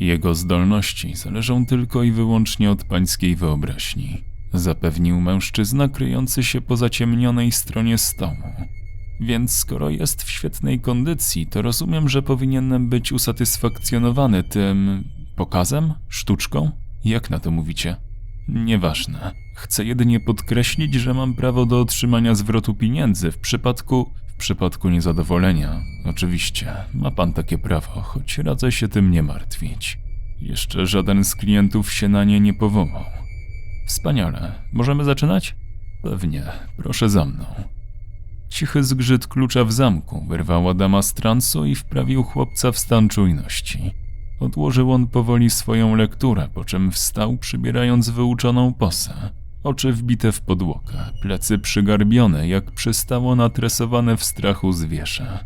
Jego zdolności zależą tylko i wyłącznie od pańskiej wyobraźni, zapewnił mężczyzna kryjący się po zaciemnionej stronie stołu. Więc skoro jest w świetnej kondycji, to rozumiem, że powinienem być usatysfakcjonowany tym pokazem, sztuczką? Jak na to mówicie? Nieważne. Chcę jedynie podkreślić, że mam prawo do otrzymania zwrotu pieniędzy w przypadku przypadku niezadowolenia. Oczywiście, ma pan takie prawo, choć radzę się tym nie martwić. Jeszcze żaden z klientów się na nie nie powołał. Wspaniale. Możemy zaczynać? Pewnie. Proszę za mną. Cichy zgrzyt klucza w zamku wyrwał Adama z transu i wprawił chłopca w stan czujności. Odłożył on powoli swoją lekturę, po czym wstał, przybierając wyuczoną posę. Oczy wbite w podłogę, plecy przygarbione, jak przystało natresowane w strachu zwierzę.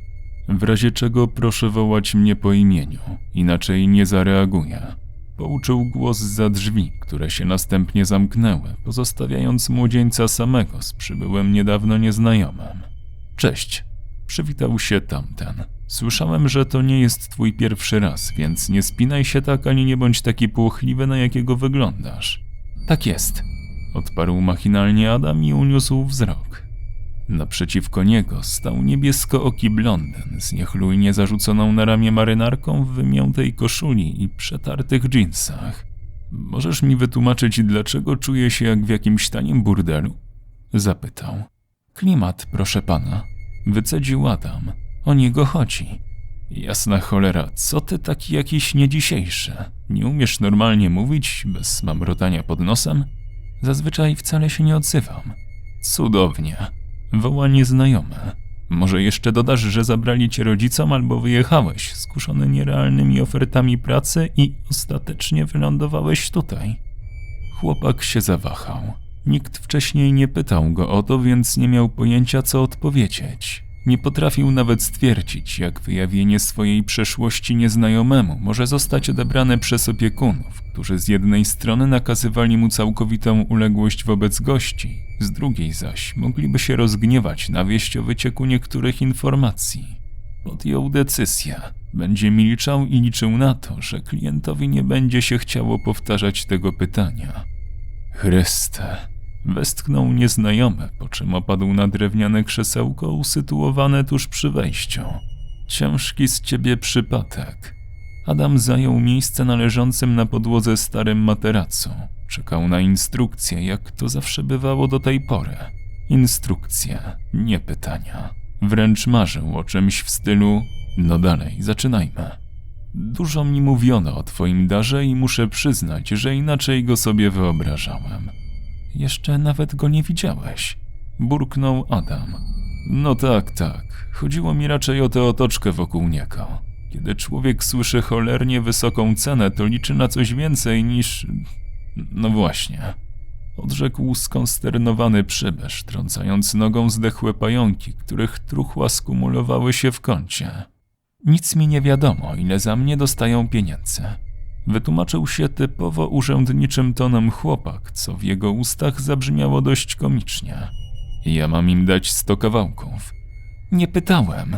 W razie czego proszę wołać mnie po imieniu, inaczej nie zareaguję. Pouczył głos za drzwi, które się następnie zamknęły, pozostawiając młodzieńca samego z przybyłym niedawno nieznajomym. Cześć, przywitał się tamten. Słyszałem, że to nie jest twój pierwszy raz, więc nie spinaj się tak ani nie bądź taki płochliwy, na jakiego wyglądasz. Tak jest, odparł machinalnie Adam i uniósł wzrok. Naprzeciwko niego stał niebieskooki blondyn z niechlujnie zarzuconą na ramię marynarką w wymiętej koszuli i przetartych dżinsach. Możesz mi wytłumaczyć, dlaczego czuję się jak w jakimś tanim burdelu? Zapytał. Klimat, proszę pana. Wycedził Adam. O niego chodzi. Jasna cholera, co ty taki jakiś niedzisiejszy? Nie umiesz normalnie mówić, bez mamrotania pod nosem? Zazwyczaj wcale się nie odzywam. Cudownie. Woła nieznajome. Może jeszcze dodasz, że zabrali cię rodzicom albo wyjechałeś, skuszony nierealnymi ofertami pracy i ostatecznie wylądowałeś tutaj. Chłopak się zawahał. Nikt wcześniej nie pytał go o to, więc nie miał pojęcia, co odpowiedzieć. Nie potrafił nawet stwierdzić, jak wyjawienie swojej przeszłości nieznajomemu może zostać odebrane przez opiekunów, którzy z jednej strony nakazywali mu całkowitą uległość wobec gości, z drugiej zaś mogliby się rozgniewać na wieść o wycieku niektórych informacji. Podjął decyzję. Będzie milczał i liczył na to, że klientowi nie będzie się chciało powtarzać tego pytania. Chryste, Westchnął nieznajomy, po czym opadł na drewniane krzesełko usytuowane tuż przy wejściu. Ciężki z ciebie przypadek. Adam zajął miejsce na leżącym na podłodze starym materacu. Czekał na instrukcje, jak to zawsze bywało do tej pory. Instrukcje, nie pytania. Wręcz marzył o czymś w stylu: No dalej, zaczynajmy. Dużo mi mówiono o twoim darze i muszę przyznać, że inaczej go sobie wyobrażałem. Jeszcze nawet go nie widziałeś. Burknął Adam. No tak, tak. Chodziło mi raczej o tę otoczkę wokół niego. Kiedy człowiek słyszy cholernie wysoką cenę, to liczy na coś więcej niż. No właśnie. Odrzekł skonsternowany przybysz, trącając nogą zdechłe pająki, których truchła skumulowały się w kącie. Nic mi nie wiadomo, ile za mnie dostają pieniędzy. Wytłumaczył się typowo urzędniczym tonem chłopak, co w jego ustach zabrzmiało dość komicznie. Ja mam im dać sto kawałków. Nie pytałem.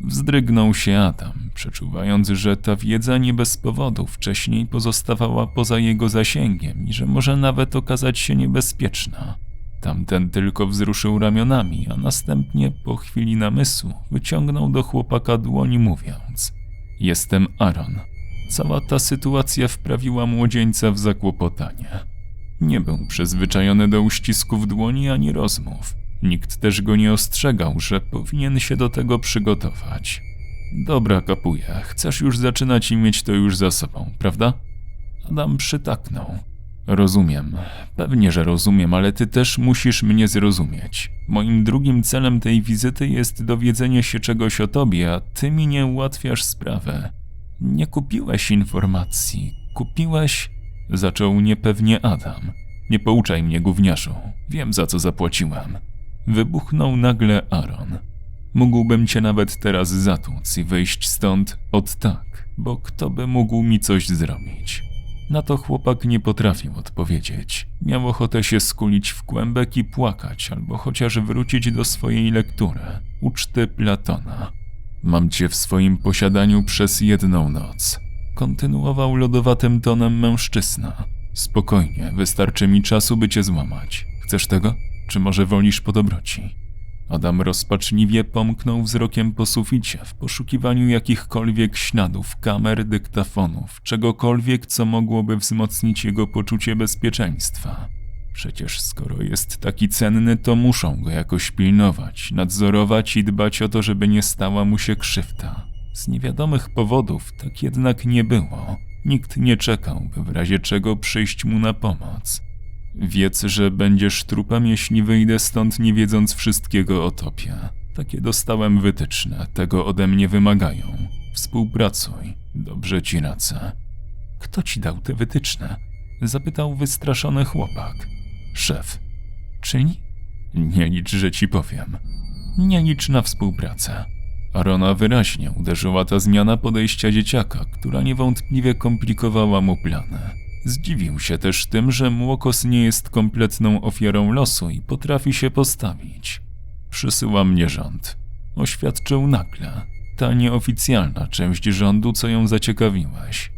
Wzdrygnął się Adam, przeczuwając, że ta wiedza nie bez powodu wcześniej pozostawała poza jego zasięgiem i że może nawet okazać się niebezpieczna. Tamten tylko wzruszył ramionami, a następnie, po chwili namysłu, wyciągnął do chłopaka dłoni, mówiąc: Jestem Aaron. Cała ta sytuacja wprawiła młodzieńca w zakłopotanie. Nie był przyzwyczajony do uścisków dłoni ani rozmów. Nikt też go nie ostrzegał, że powinien się do tego przygotować. Dobra, kapuja, chcesz już zaczynać i mieć to już za sobą, prawda? Adam przytaknął. Rozumiem, pewnie, że rozumiem, ale ty też musisz mnie zrozumieć. Moim drugim celem tej wizyty jest dowiedzenie się czegoś o tobie, a ty mi nie ułatwiasz sprawę. Nie kupiłeś informacji, kupiłeś. Zaczął niepewnie Adam. Nie pouczaj mnie, gówniarzu. Wiem za co zapłaciłem. Wybuchnął nagle Aaron. Mógłbym cię nawet teraz zatłuc i wyjść stąd od tak, bo kto by mógł mi coś zrobić? Na to chłopak nie potrafił odpowiedzieć. Miał ochotę się skulić w kłębek i płakać, albo chociaż wrócić do swojej lektury, uczty Platona. Mam cię w swoim posiadaniu przez jedną noc. kontynuował lodowatym tonem mężczyzna. Spokojnie, wystarczy mi czasu, by cię złamać. Chcesz tego? Czy może wolisz po dobroci? Adam rozpaczliwie pomknął wzrokiem po suficie w poszukiwaniu jakichkolwiek śladów, kamer, dyktafonów, czegokolwiek, co mogłoby wzmocnić jego poczucie bezpieczeństwa. Przecież skoro jest taki cenny, to muszą go jakoś pilnować, nadzorować i dbać o to, żeby nie stała mu się krzywda. Z niewiadomych powodów tak jednak nie było. Nikt nie czekał, by w razie czego przyjść mu na pomoc. Wiedz, że będziesz trupem, jeśli wyjdę stąd nie wiedząc wszystkiego o tobie. Takie dostałem wytyczne, tego ode mnie wymagają. Współpracuj, dobrze ci radzę. Kto ci dał te wytyczne? Zapytał wystraszony chłopak. Szef. Czyli? Nie licz, że ci powiem. Nie licz na współpracę. Arona wyraźnie uderzyła ta zmiana podejścia dzieciaka, która niewątpliwie komplikowała mu plany. Zdziwił się też tym, że Młokos nie jest kompletną ofiarą losu i potrafi się postawić. Przysyła mnie rząd. Oświadczył nagle. Ta nieoficjalna część rządu, co ją zaciekawiłeś.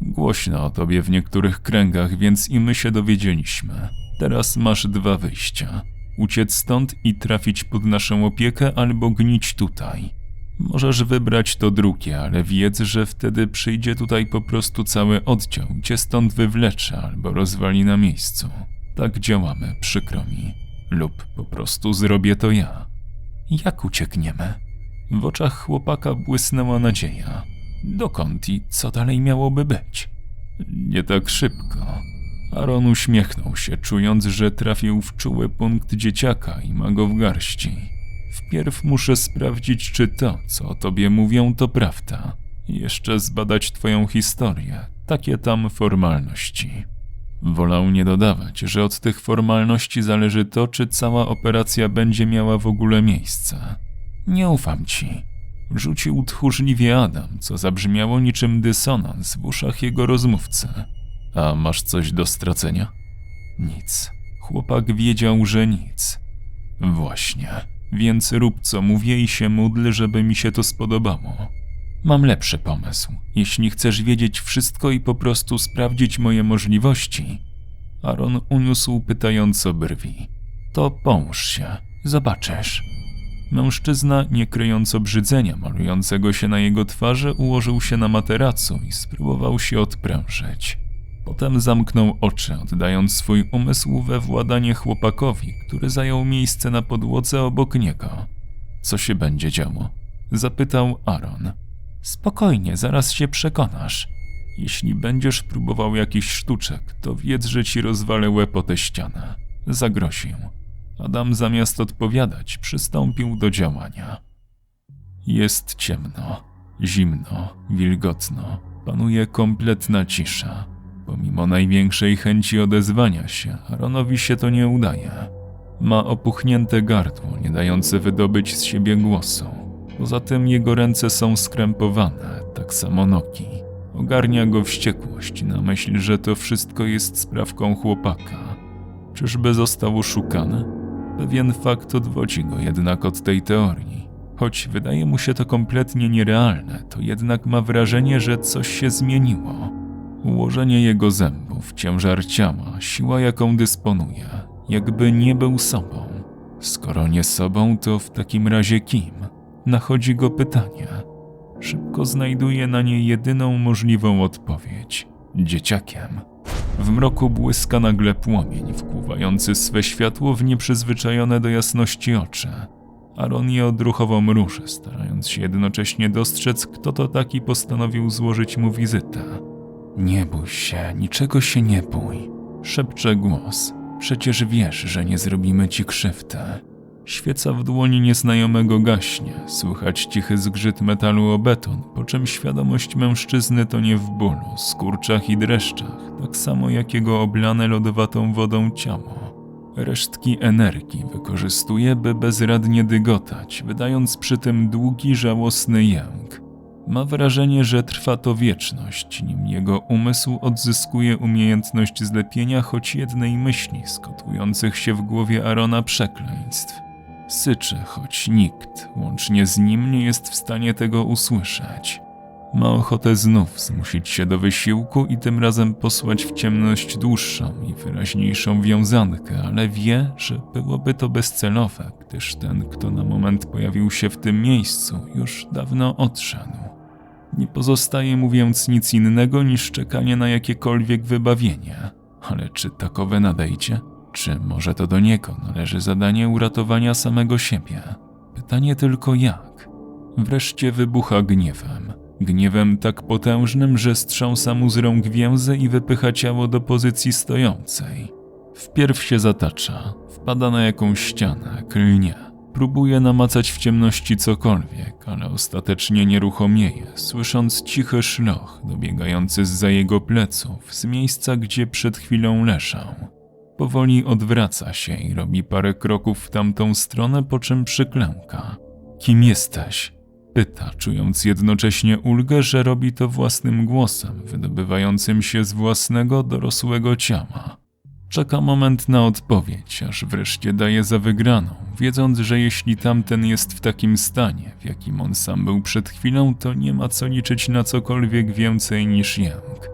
Głośno o tobie w niektórych kręgach, więc i my się dowiedzieliśmy. Teraz masz dwa wyjścia. Uciec stąd i trafić pod naszą opiekę, albo gnić tutaj. Możesz wybrać to drugie, ale wiedz, że wtedy przyjdzie tutaj po prostu cały oddział cię stąd wywlecze albo rozwali na miejscu. Tak działamy, przykro mi. Lub po prostu zrobię to ja. Jak uciekniemy? W oczach chłopaka błysnęła nadzieja. Dokąd i co dalej miałoby być? Nie tak szybko. Aaron uśmiechnął się, czując, że trafił w czuły punkt dzieciaka i ma go w garści. Wpierw muszę sprawdzić, czy to, co o tobie mówią, to prawda. Jeszcze zbadać twoją historię, takie tam formalności. Wolał nie dodawać, że od tych formalności zależy to, czy cała operacja będzie miała w ogóle miejsce. Nie ufam ci. Rzucił tchórzliwie Adam, co zabrzmiało niczym dysonans w uszach jego rozmówcy. A masz coś do stracenia? Nic. Chłopak wiedział, że nic. Właśnie. Więc rób co mówię i się módl, żeby mi się to spodobało. Mam lepszy pomysł. Jeśli chcesz wiedzieć wszystko i po prostu sprawdzić moje możliwości. Aaron uniósł pytająco brwi. To połóż się, zobaczysz. Mężczyzna, nie kryjąc obrzydzenia malującego się na jego twarzy, ułożył się na materacu i spróbował się odprężyć. Potem zamknął oczy, oddając swój umysł we władanie chłopakowi, który zajął miejsce na podłodze obok niego. Co się będzie działo? Zapytał Aaron. Spokojnie, zaraz się przekonasz. Jeśli będziesz próbował jakiś sztuczek, to wiedz, że ci rozwalę łeb o tę ścianę. Zagrosił. Adam zamiast odpowiadać, przystąpił do działania. Jest ciemno, zimno, wilgotno. Panuje kompletna cisza. Pomimo największej chęci odezwania się, Aaronowi się to nie udaje. Ma opuchnięte gardło, nie dające wydobyć z siebie głosu. Poza tym jego ręce są skrępowane, tak samo nogi. Ogarnia go wściekłość na myśl, że to wszystko jest sprawką chłopaka. Czyżby został oszukany? Pewien fakt odwodzi go jednak od tej teorii. Choć wydaje mu się to kompletnie nierealne, to jednak ma wrażenie, że coś się zmieniło. Ułożenie jego zębów, ciężar ciała, siła jaką dysponuje, jakby nie był sobą. Skoro nie sobą, to w takim razie kim? Nachodzi go pytanie. Szybko znajduje na nie jedyną możliwą odpowiedź dzieciakiem. W mroku błyska nagle płomień, wpływający swe światło w nieprzyzwyczajone do jasności oczy. Aaron je odruchowo mruży, starając się jednocześnie dostrzec, kto to taki postanowił złożyć mu wizytę. Nie bój się, niczego się nie bój, szepcze głos. Przecież wiesz, że nie zrobimy ci krzywdy. Świeca w dłoni nieznajomego gaśnie, słychać cichy zgrzyt metalu o beton, po czym świadomość mężczyzny tonie w bólu, skurczach i dreszczach, tak samo jak jego oblane lodowatą wodą ciało. Resztki energii wykorzystuje, by bezradnie dygotać, wydając przy tym długi, żałosny jęk. Ma wrażenie, że trwa to wieczność, nim jego umysł odzyskuje umiejętność zlepienia choć jednej myśli z kotłujących się w głowie Arona przekleństw. Syczy, choć nikt, łącznie z nim, nie jest w stanie tego usłyszeć. Ma ochotę znów zmusić się do wysiłku i tym razem posłać w ciemność dłuższą i wyraźniejszą wiązankę, ale wie, że byłoby to bezcelowe, gdyż ten, kto na moment pojawił się w tym miejscu, już dawno odszedł. Nie pozostaje mu więc nic innego niż czekanie na jakiekolwiek wybawienie. Ale czy takowe nadejdzie? Czy może to do niego należy zadanie uratowania samego siebie? Pytanie tylko jak? Wreszcie wybucha gniewem. Gniewem tak potężnym, że strząsa mu z rąk więzy i wypycha ciało do pozycji stojącej. Wpierw się zatacza, wpada na jakąś ścianę, klnie. Próbuje namacać w ciemności cokolwiek, ale ostatecznie nieruchomieje, słysząc cichy szloch dobiegający zza jego pleców, z miejsca, gdzie przed chwilą leżał. Powoli odwraca się i robi parę kroków w tamtą stronę, po czym przyklęka. Kim jesteś? Pyta, czując jednocześnie ulgę, że robi to własnym głosem, wydobywającym się z własnego dorosłego ciała. Czeka moment na odpowiedź, aż wreszcie daje za wygraną, wiedząc, że jeśli tamten jest w takim stanie, w jakim on sam był przed chwilą, to nie ma co liczyć na cokolwiek więcej niż jęk.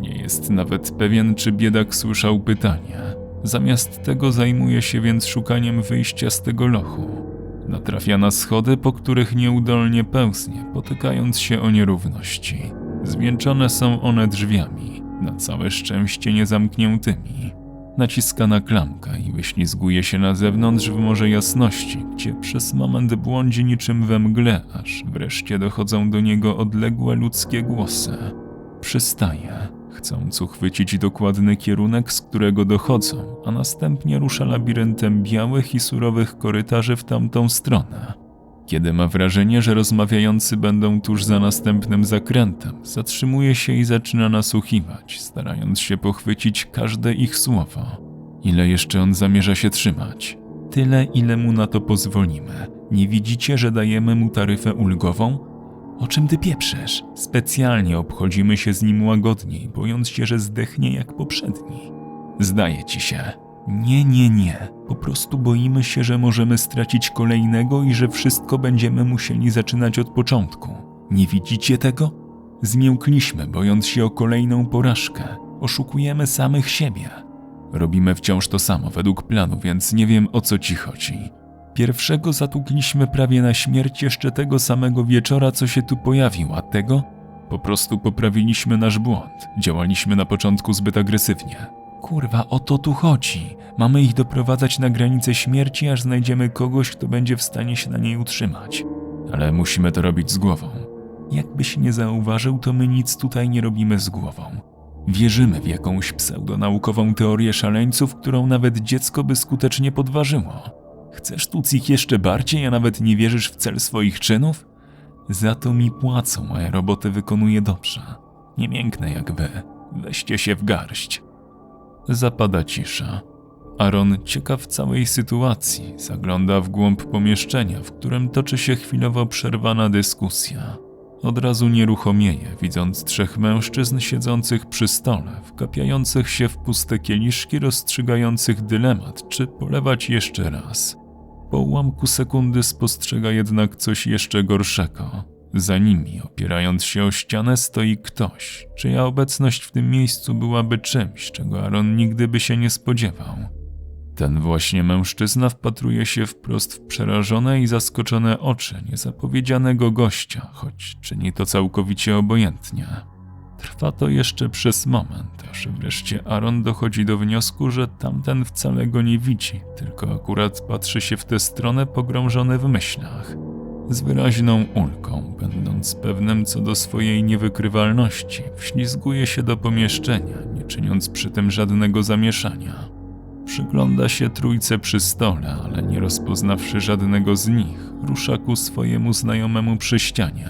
Nie jest nawet pewien, czy biedak słyszał pytanie. Zamiast tego zajmuje się więc szukaniem wyjścia z tego lochu. Natrafia na schody, po których nieudolnie pełznie, potykając się o nierówności. Zwieńczone są one drzwiami, na całe szczęście niezamkniętymi. Naciska na klamkę i wyślizguje się na zewnątrz w morze jasności, gdzie przez moment błądzi niczym we mgle, aż wreszcie dochodzą do niego odległe ludzkie głosy. Przystaje, chcąc uchwycić dokładny kierunek, z którego dochodzą, a następnie rusza labiryntem białych i surowych korytarzy w tamtą stronę. Kiedy ma wrażenie, że rozmawiający będą tuż za następnym zakrętem, zatrzymuje się i zaczyna nasłuchiwać, starając się pochwycić każde ich słowo. Ile jeszcze on zamierza się trzymać? Tyle, ile mu na to pozwolimy. Nie widzicie, że dajemy mu taryfę ulgową? O czym ty pieprzesz? Specjalnie obchodzimy się z nim łagodniej, bojąc się, że zdechnie jak poprzedni. Zdaje ci się. Nie, nie, nie. Po prostu boimy się, że możemy stracić kolejnego i że wszystko będziemy musieli zaczynać od początku. Nie widzicie tego? Zmiękliśmy, bojąc się o kolejną porażkę. Oszukujemy samych siebie. Robimy wciąż to samo według planu, więc nie wiem o co ci chodzi. Pierwszego zatukliśmy prawie na śmierć jeszcze tego samego wieczora, co się tu pojawił, a tego po prostu poprawiliśmy nasz błąd. Działaliśmy na początku zbyt agresywnie. Kurwa, o to tu chodzi. Mamy ich doprowadzać na granicę śmierci, aż znajdziemy kogoś, kto będzie w stanie się na niej utrzymać. Ale musimy to robić z głową. Jakbyś nie zauważył, to my nic tutaj nie robimy z głową. Wierzymy w jakąś pseudonaukową teorię szaleńców, którą nawet dziecko by skutecznie podważyło. Chcesz tuc ich jeszcze bardziej, a nawet nie wierzysz w cel swoich czynów? Za to mi płacą, a ja roboty wykonuję dobrze. Nie mięknę jak wy. Weźcie się w garść. Zapada cisza. Aaron, ciekaw całej sytuacji, zagląda w głąb pomieszczenia, w którym toczy się chwilowo przerwana dyskusja. Od razu nieruchomieje, widząc trzech mężczyzn siedzących przy stole, wkapiających się w puste kieliszki, rozstrzygających dylemat, czy polewać jeszcze raz. Po ułamku sekundy spostrzega jednak coś jeszcze gorszego. Za nimi, opierając się o ścianę, stoi ktoś, czyja obecność w tym miejscu byłaby czymś, czego Aaron nigdy by się nie spodziewał. Ten właśnie mężczyzna wpatruje się wprost w przerażone i zaskoczone oczy niezapowiedzianego gościa, choć czyni to całkowicie obojętnie. Trwa to jeszcze przez moment, aż wreszcie Aaron dochodzi do wniosku, że tamten wcale go nie widzi, tylko akurat patrzy się w tę stronę pogrążony w myślach. Z wyraźną ulgą, będąc pewnym co do swojej niewykrywalności, wślizguje się do pomieszczenia, nie czyniąc przy tym żadnego zamieszania. Przygląda się trójce przy stole, ale nie rozpoznawszy żadnego z nich, rusza ku swojemu znajomemu przy ścianie.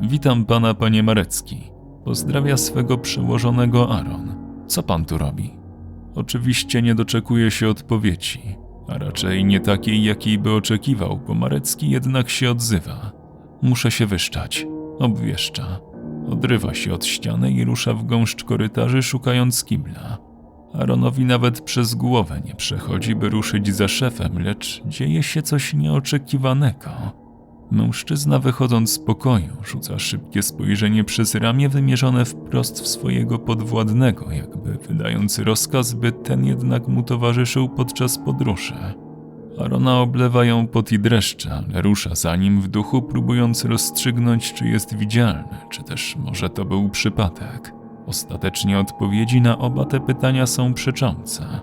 Witam pana, panie Marecki. Pozdrawia swego przełożonego Aaron. Co pan tu robi? Oczywiście nie doczekuje się odpowiedzi, a raczej nie takiej, jakiej by oczekiwał, bo Marecki jednak się odzywa. Muszę się wyszczać. Obwieszcza. Odrywa się od ściany i rusza w gąszcz korytarzy, szukając kibla. Aaronowi nawet przez głowę nie przechodzi, by ruszyć za szefem, lecz dzieje się coś nieoczekiwanego. Mężczyzna wychodząc z pokoju rzuca szybkie spojrzenie przez ramię wymierzone wprost w swojego podwładnego, jakby wydając rozkaz, by ten jednak mu towarzyszył podczas podróży. Arona oblewa ją pot i dreszcze, ale rusza za nim w duchu, próbując rozstrzygnąć, czy jest widzialny, czy też może to był przypadek. Ostatecznie odpowiedzi na oba te pytania są przeczące.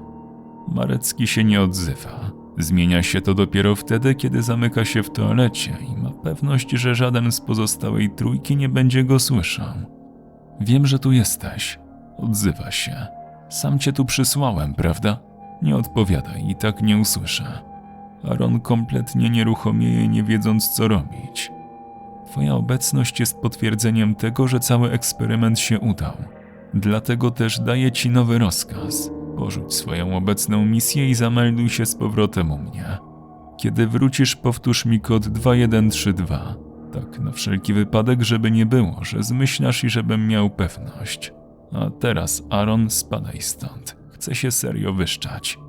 Marecki się nie odzywa. Zmienia się to dopiero wtedy, kiedy zamyka się w toalecie i ma pewność, że żaden z pozostałej trójki nie będzie go słyszał. Wiem, że tu jesteś. Odzywa się. Sam cię tu przysłałem, prawda? Nie odpowiadaj i tak nie usłyszę. Aaron kompletnie nieruchomieje, nie wiedząc co robić. Twoja obecność jest potwierdzeniem tego, że cały eksperyment się udał. Dlatego też daję ci nowy rozkaz. Porzuć swoją obecną misję i zamelduj się z powrotem u mnie. Kiedy wrócisz, powtórz mi kod 2132. Tak, na wszelki wypadek, żeby nie było, że zmyślasz i żebym miał pewność. A teraz, Aaron, spadaj stąd. Chcę się serio wyszczać.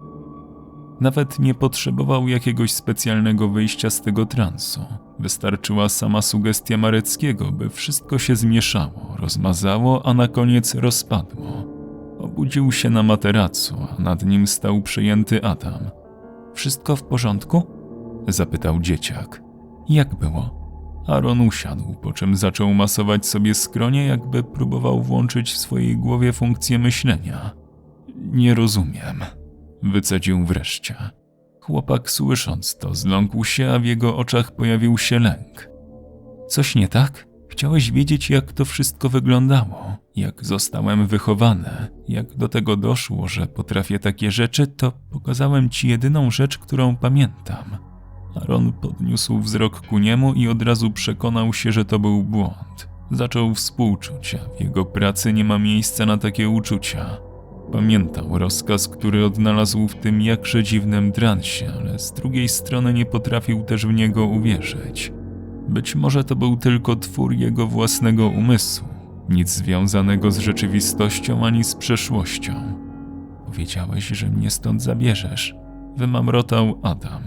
Nawet nie potrzebował jakiegoś specjalnego wyjścia z tego transu. Wystarczyła sama sugestia Mareckiego, by wszystko się zmieszało, rozmazało, a na koniec rozpadło. Obudził się na materacu, a nad nim stał przejęty Adam. Wszystko w porządku? zapytał dzieciak. Jak było? Aaron usiadł, po czym zaczął masować sobie skronie, jakby próbował włączyć w swojej głowie funkcję myślenia. Nie rozumiem, wycedził wreszcie. Chłopak słysząc to zląkł się, a w jego oczach pojawił się lęk. Coś nie tak? Chciałeś wiedzieć, jak to wszystko wyglądało, jak zostałem wychowany, jak do tego doszło, że potrafię takie rzeczy, to pokazałem ci jedyną rzecz, którą pamiętam. Aaron podniósł wzrok ku niemu i od razu przekonał się, że to był błąd. Zaczął współczuć, a w jego pracy nie ma miejsca na takie uczucia. Pamiętał rozkaz, który odnalazł w tym jakże dziwnym transie, ale z drugiej strony nie potrafił też w niego uwierzyć. Być może to był tylko twór jego własnego umysłu, nic związanego z rzeczywistością ani z przeszłością. Powiedziałeś, że mnie stąd zabierzesz. Wymamrotał Adam.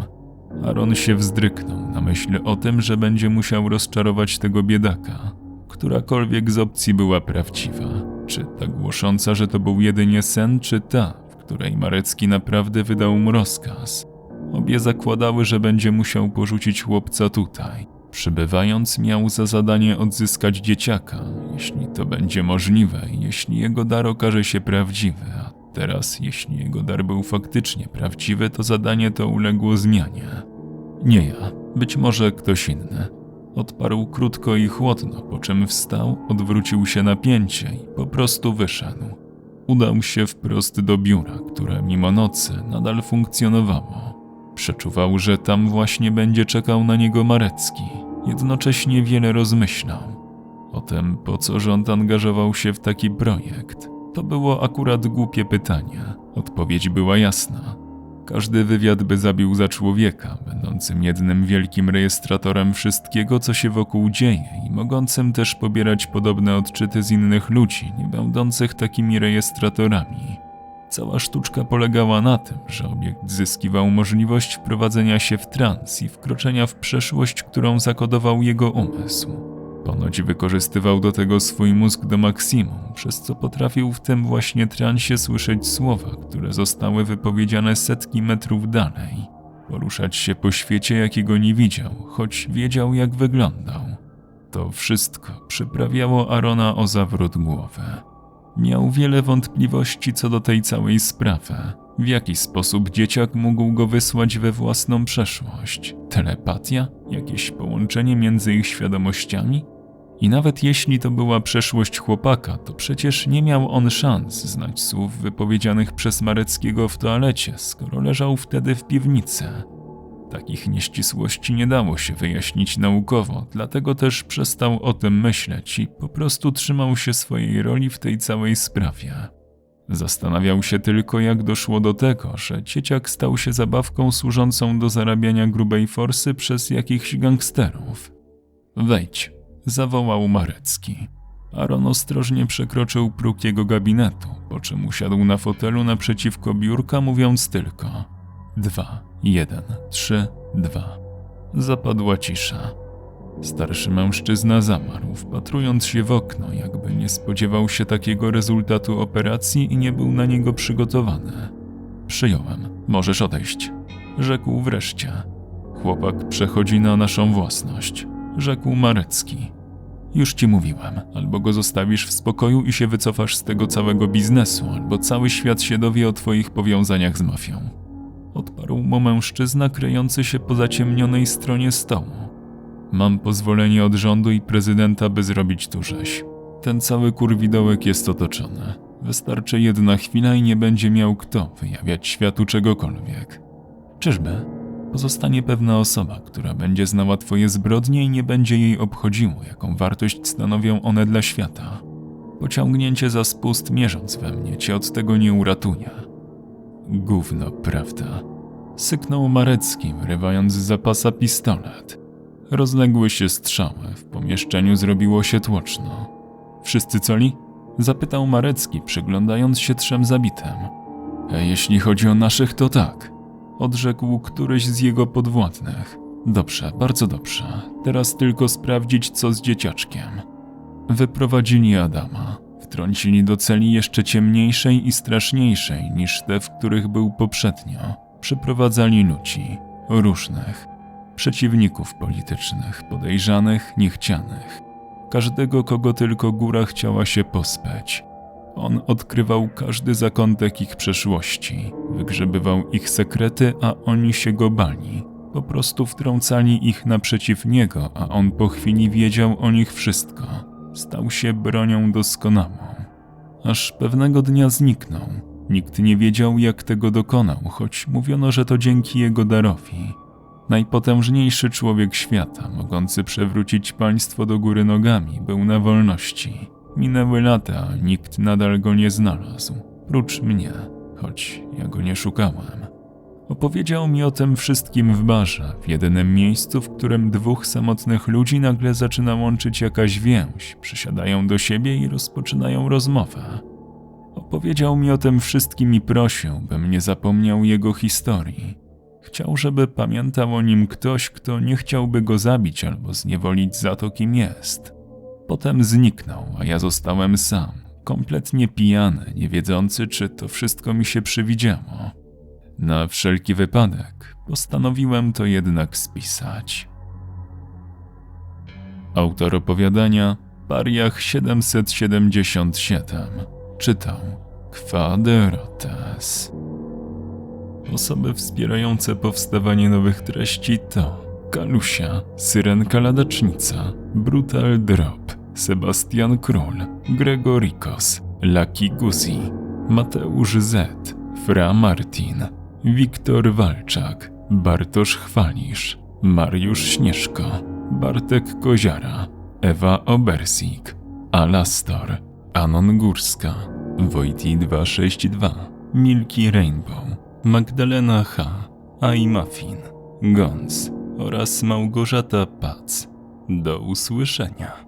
Aaron się wzdryknął na myśl o tym, że będzie musiał rozczarować tego biedaka. Którakolwiek z opcji była prawdziwa. Czy ta głosząca, że to był jedynie sen, czy ta, w której Marecki naprawdę wydał mu rozkaz. Obie zakładały, że będzie musiał porzucić chłopca tutaj. Przybywając, miał za zadanie odzyskać dzieciaka, jeśli to będzie możliwe, jeśli jego dar okaże się prawdziwy, a teraz, jeśli jego dar był faktycznie prawdziwy, to zadanie to uległo zmianie. Nie ja, być może ktoś inny. Odparł krótko i chłodno, po czym wstał, odwrócił się na pięcie i po prostu wyszedł. Udał się wprost do biura, które mimo nocy nadal funkcjonowało. Przeczuwał, że tam właśnie będzie czekał na niego Marecki. Jednocześnie wiele rozmyślał. O tym, po co rząd angażował się w taki projekt. To było akurat głupie pytanie. Odpowiedź była jasna. Każdy wywiad by zabił za człowieka, będącym jednym wielkim rejestratorem wszystkiego, co się wokół dzieje i mogącym też pobierać podobne odczyty z innych ludzi, nie będących takimi rejestratorami. Cała sztuczka polegała na tym, że obiekt zyskiwał możliwość wprowadzenia się w trans i wkroczenia w przeszłość, którą zakodował jego umysł. Ponoć wykorzystywał do tego swój mózg do maksimum, przez co potrafił w tym właśnie transie słyszeć słowa, które zostały wypowiedziane setki metrów dalej. Poruszać się po świecie, jakiego nie widział, choć wiedział, jak wyglądał. To wszystko przyprawiało Arona o zawrót głowy. Miał wiele wątpliwości co do tej całej sprawy. W jaki sposób dzieciak mógł go wysłać we własną przeszłość? Telepatia? Jakieś połączenie między ich świadomościami? I nawet jeśli to była przeszłość chłopaka, to przecież nie miał on szans znać słów wypowiedzianych przez Mareckiego w toalecie, skoro leżał wtedy w piwnicy. Takich nieścisłości nie dało się wyjaśnić naukowo, dlatego też przestał o tym myśleć i po prostu trzymał się swojej roli w tej całej sprawie. Zastanawiał się tylko, jak doszło do tego, że dzieciak stał się zabawką służącą do zarabiania grubej forsy przez jakichś gangsterów. Wejdź, zawołał Marecki. Aaron ostrożnie przekroczył próg jego gabinetu, po czym usiadł na fotelu naprzeciwko biurka, mówiąc tylko: Dwa, jeden, trzy, dwa. Zapadła cisza. Starszy mężczyzna zamarł, wpatrując się w okno, jakby nie spodziewał się takiego rezultatu operacji i nie był na niego przygotowany. Przyjąłem, możesz odejść, rzekł wreszcie. Chłopak przechodzi na naszą własność, rzekł Marecki. Już ci mówiłem, albo go zostawisz w spokoju i się wycofasz z tego całego biznesu, albo cały świat się dowie o twoich powiązaniach z mafią. Odparł mu mężczyzna kryjący się po zaciemnionej stronie stołu. Mam pozwolenie od rządu i prezydenta, by zrobić tu rzeź. Ten cały kurwidołek jest otoczony. Wystarczy jedna chwila i nie będzie miał kto wyjawiać światu czegokolwiek. Czyżby? Pozostanie pewna osoba, która będzie znała twoje zbrodnie i nie będzie jej obchodziło, jaką wartość stanowią one dla świata. Pociągnięcie za spust mierząc we mnie cię od tego nie uratuje. Gówno, prawda? Syknął Marecki, wyrywając z zapasa pistolet. Rozległy się strzały, w pomieszczeniu zrobiło się tłoczno. Wszyscy coli? Zapytał Marecki, przyglądając się trzem zabitym. A jeśli chodzi o naszych, to tak. Odrzekł któryś z jego podwładnych. Dobrze, bardzo dobrze. Teraz tylko sprawdzić, co z dzieciaczkiem. Wyprowadzili Adama. Wtrącili do celi jeszcze ciemniejszej i straszniejszej niż te, w których był poprzednio. Przyprowadzali ludzi, różnych, przeciwników politycznych, podejrzanych, niechcianych. Każdego, kogo tylko góra chciała się pospeć. On odkrywał każdy zakątek ich przeszłości, wygrzebywał ich sekrety, a oni się go bali. Po prostu wtrącali ich naprzeciw niego, a on po chwili wiedział o nich wszystko. Stał się bronią doskonałą. Aż pewnego dnia zniknął. Nikt nie wiedział, jak tego dokonał, choć mówiono, że to dzięki jego darowi. Najpotężniejszy człowiek świata, mogący przewrócić państwo do góry nogami, był na wolności. Minęły lata, nikt nadal go nie znalazł, prócz mnie, choć ja go nie szukałem. Opowiedział mi o tym wszystkim w barze, w jedynym miejscu, w którym dwóch samotnych ludzi nagle zaczyna łączyć jakaś więź, przysiadają do siebie i rozpoczynają rozmowę. Opowiedział mi o tym wszystkim i prosił, bym nie zapomniał jego historii. Chciał, żeby pamiętał o nim ktoś, kto nie chciałby go zabić albo zniewolić za to, kim jest. Potem zniknął, a ja zostałem sam, kompletnie pijany, nie wiedzący, czy to wszystko mi się przywidziało. Na wszelki wypadek postanowiłem to jednak spisać. Autor opowiadania Pariach 777 czytał Kwaderotes. Osoby wspierające powstawanie nowych treści to Kalusia, Syrenka Ladacznica, Brutal Drop, Sebastian Król, Gregorikos, Lucky Guzi, Mateusz Z, Fra Martin, Wiktor Walczak, Bartosz Chwalisz, Mariusz Śnieżko, Bartek Koziara, Ewa Obersik, Alastor, Anon Górska, Wojti 262, Milki Rainbow, Magdalena H., Ai Muffin, Gons oraz Małgorzata Pac. Do usłyszenia.